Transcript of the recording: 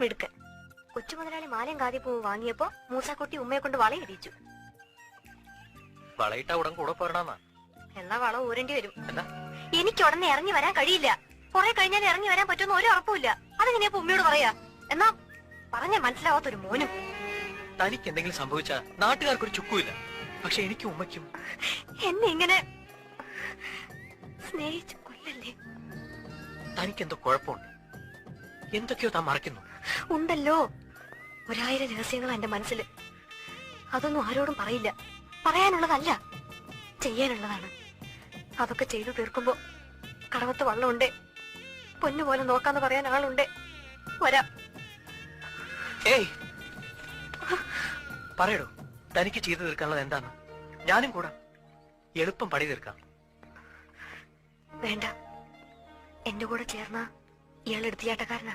മിടുക്കൻ കൊച്ചു മുതലാളി മാലയും കാതിപ്പൂ വാങ്ങിയപ്പോ മൂസാക്കുട്ടി ഉമ്മയെ കൊണ്ട് വളയിടിച്ചു വളയിട്ട ഉടൻ കൂടെ പോരണന്നാ? എന്നാ വള ഊരേണ്ടി വരും. എനിക്ക് ഉടനെ ഇറങ്ങി വരാൻ കഴിയില്ല. കുറെ കഴിഞ്ഞാൽ ഇറങ്ങി വരാൻ പറ്റുമെന്ന് ഒരു ഉറപ്പുമില്ല. അതെങ്ങനെയാ ഉമ്മയോട് പറയാ? എന്നാ പറഞ്ഞ മനസ്സിലാവാത്തൊരു മോനും. തനിക്ക് എന്തെങ്കിലും സംഭവിച്ചാ നാട്ടുകാർക്കൊരു ചുക്കുമില്ല. പക്ഷെ എനിക്ക് ഉമ്മയ്ക്കും എന്നെ ഇങ്ങനെ സ്നേഹിച്ചു കൊല്ലല്ലേ? തനിക്കെന്തോ കുഴപ്പമുണ്ട്. എന്തൊക്കെയോ താൻ മറക്കുന്നു ഉണ്ടല്ലോ. ഒരായിരം രഹസ്യങ്ങൾ എന്റെ മനസ്സിൽ. അതൊന്നും ആരോടും പറയില്ല. പറയാനുള്ളതല്ല. ചെയ്യാനുള്ളതാണ്. അതൊക്കെ ചെയ്തു തീർക്കുമ്പോ കടവത്ത് വള്ളമുണ്ട്. പൊന്നുപോലെ നോക്കാന്ന് പറയാൻ ആളുണ്ട്. വരാം. ഏയ്. പറയടോ തനിക്ക് ചെയ്തു തീർക്കാനുള്ളത് എന്താണ് ഞാനും കൂടാ. എളുപ്പം പണി തീർക്കാം. വേണ്ട. എന്റെ കൂടെ ചേർന്ന ഇയാൾ എടുത്തിയാട്ടക്കാരനാ